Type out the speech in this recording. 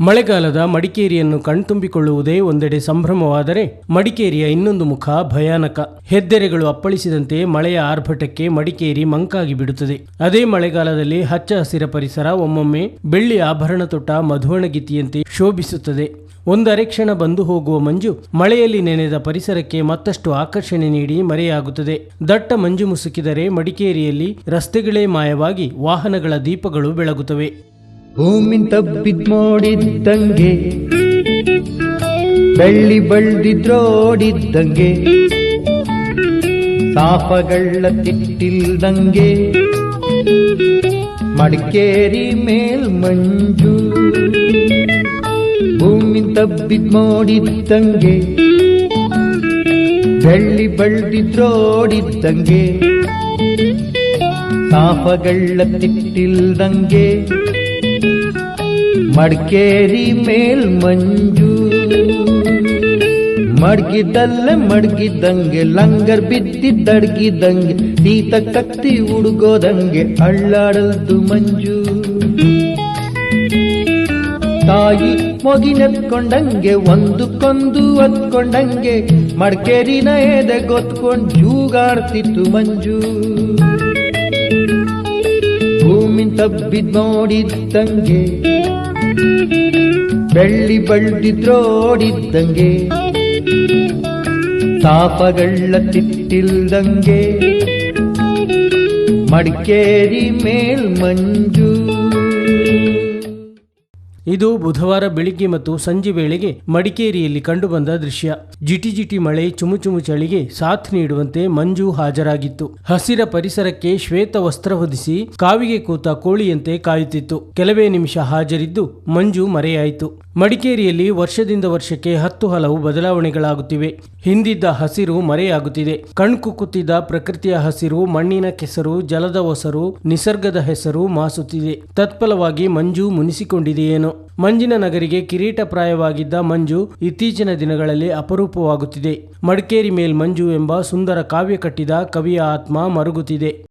ಮಳೆಗಾಲದ ಮಡಿಕೇರಿಯನ್ನು ಕಣ್ತುಂಬಿಕೊಳ್ಳುವುದೇ ಒಂದೆಡೆ ಸಂಭ್ರಮವಾದರೆ ಮಡಿಕೇರಿಯ ಇನ್ನೊಂದು ಮುಖ ಭಯಾನಕ. ಹೆದ್ದೆರೆಗಳು ಅಪ್ಪಳಿಸಿದಂತೆ ಮಳೆಯ ಆರ್ಭಟಕ್ಕೆ ಮಡಿಕೇರಿ ಮಂಕಾಗಿ ಬಿಡುತ್ತದೆ. ಅದೇ ಮಳೆಗಾಲದಲ್ಲಿ ಹಚ್ಚ ಹಸಿರ ಪರಿಸರ ಒಮ್ಮೊಮ್ಮೆ ಬೆಳ್ಳಿ ಆಭರಣ ತೊಟ್ಟ ಮಧುವಣಗಿತಿಯಂತೆ ಶೋಭಿಸುತ್ತದೆ. ಒಂದರೆ ಕ್ಷಣ ಬಂದು ಹೋಗುವ ಮಂಜು ಮಳೆಯಲ್ಲಿ ನೆನೆದ ಪರಿಸರಕ್ಕೆ ಮತ್ತಷ್ಟು ಆಕರ್ಷಣೆ ನೀಡಿ ಮರೆಯಾಗುತ್ತದೆ. ದಟ್ಟ ಮಂಜು ಮುಸುಕಿದರೆ ಮಡಿಕೇರಿಯಲ್ಲಿ ರಸ್ತೆಗಳೇ ಮಾಯವಾಗಿ ವಾಹನಗಳ ದೀಪಗಳು ಬೆಳಗುತ್ತವೆ. ಭೂಮಿನ್ ತಬ್ಬಿದ್ ನೋಡಿದ್ದಂಗೆ ಬೆಳ್ಳಿ ಬಳ್ದಿದ್ರೋಡಿದ್ದಂಗೆ ಸಾಪಗಳ ತಿಟ್ಟಿಲ್ದಂಗೆ ಮಡಿಕೇರಿ ಮೇಲ್ ಮಂಜು ಭೂಮಿನ್ ತಬ್ಬಿದ್ ನೋಡಿದ್ದಂಗೆ ಬೆಳ್ಳಿ ಬಳ್ದಿದ್ರೋಡಿದ್ದಂಗೆ ಸಾಪಗಳ ತಿಟ್ಟಿಲ್ದಂಗೆ ಮಡಿಕೇರಿ ಮೇಲ್ ಮಂಜು ಮಡ್ಗಿದ್ದಲ್ಲೇ ಮಡ್ಗಿದ್ದಂಗೆ, ಲಂಗರ್ ಬಿದ್ದಿದ್ದಡ್ಗಿದ್ದಂಗೆ ಈತ ಕತ್ತಿ ಹುಡುಗೋದಂಗೆ ಅಳ್ಳಾಡಲ್ದು ಮಂಜು. ತಾಯಿ ಮೊಗಿನೆತ್ಕೊಂಡಂಗೆ ಕೊಂದು ಹೊತ್ಕೊಂಡಂಗೆ, ಮಡಿಕೇರಿನ ಎದೆ ಗೊತ್ಕೊಂಡು ಜೂಗಾಡ್ತಿತ್ತು ಮಂಜು. ಭೂಮಿ ತಬ್ಬಿದ್ ನೋಡಿದ್ದಂಗೆ ಬೆಳ್ಳಿ ಬಳ್ದಿದ್ರೋಡಿದ್ದಂಗೆ ತಾಪಗಳ ತಿಟ್ಟಿಲ್ದಂಗೆ ಮಡಿಕೇರಿ ಮೇಲ್ ಮಂಜು ಇದು ಬುಧವಾರ ಬೆಳಿಗ್ಗೆ ಮತ್ತು ಸಂಜೆ ವೇಳೆಗೆ ಮಡಿಕೇರಿಯಲ್ಲಿ ಕಂಡುಬಂದ ದೃಶ್ಯ. ಜಿಟಿ ಜಿಟಿ ಮಳೆ, ಚುಮುಚುಮು ಚಳಿಗೆ ಸಾಥ್ ನೀಡುವಂತೆ ಮಂಜು ಹಾಜರಾಗಿತ್ತು. ಹಸಿರ ಪರಿಸರಕ್ಕೆ ಶ್ವೇತ ವಸ್ತ್ರ ಹೊದಿಸಿ ಕಾವಿಗೆ ಕೂತ ಕೋಳಿಯಂತೆ ಕಾಯುತ್ತಿತ್ತು. ಕೆಲವೇ ನಿಮಿಷ ಹಾಜರಿದ್ದು ಮಂಜು ಮರೆಯಾಯಿತು. ಮಡಿಕೇರಿಯಲ್ಲಿ ವರ್ಷದಿಂದ ವರ್ಷಕ್ಕೆ ಹತ್ತು ಹಲವು ಬದಲಾವಣೆಗಳಾಗುತ್ತಿವೆ. ಹಿಂದಿದ್ದ ಹಸಿರು ಮರೆಯಾಗುತ್ತಿದೆ. ಕಣ್ಕುಕ್ಕುತ್ತಿದ್ದ ಪ್ರಕೃತಿಯ ಹಸಿರು, ಮಣ್ಣಿನ ಕೆಸರು, ಜಲದ ಒಸರು, ನಿಸರ್ಗದ ಹೆಸರು ಮಾಸುತ್ತಿದೆ. ತತ್ಫಲವಾಗಿ ಮಂಜು ಮುನಿಸಿಕೊಂಡಿದೆಯೇನೋ. ಮಂಜಿನ ನಗರಿಗೆ ಕಿರೀಟಪ್ರಾಯವಾಗಿದ್ದ ಮಂಜು ಇತ್ತೀಚಿನ ದಿನಗಳಲ್ಲಿ ಅಪರೂಪವಾಗುತ್ತಿದೆ. ಮಡಿಕೇರಿ ಮೇಲ್ ಮಂಜು ಎಂಬ ಸುಂದರ ಕಾವ್ಯ ಕಟ್ಟಿದ ಕವಿಯ ಆತ್ಮ ಮರುಗುತ್ತಿದೆ.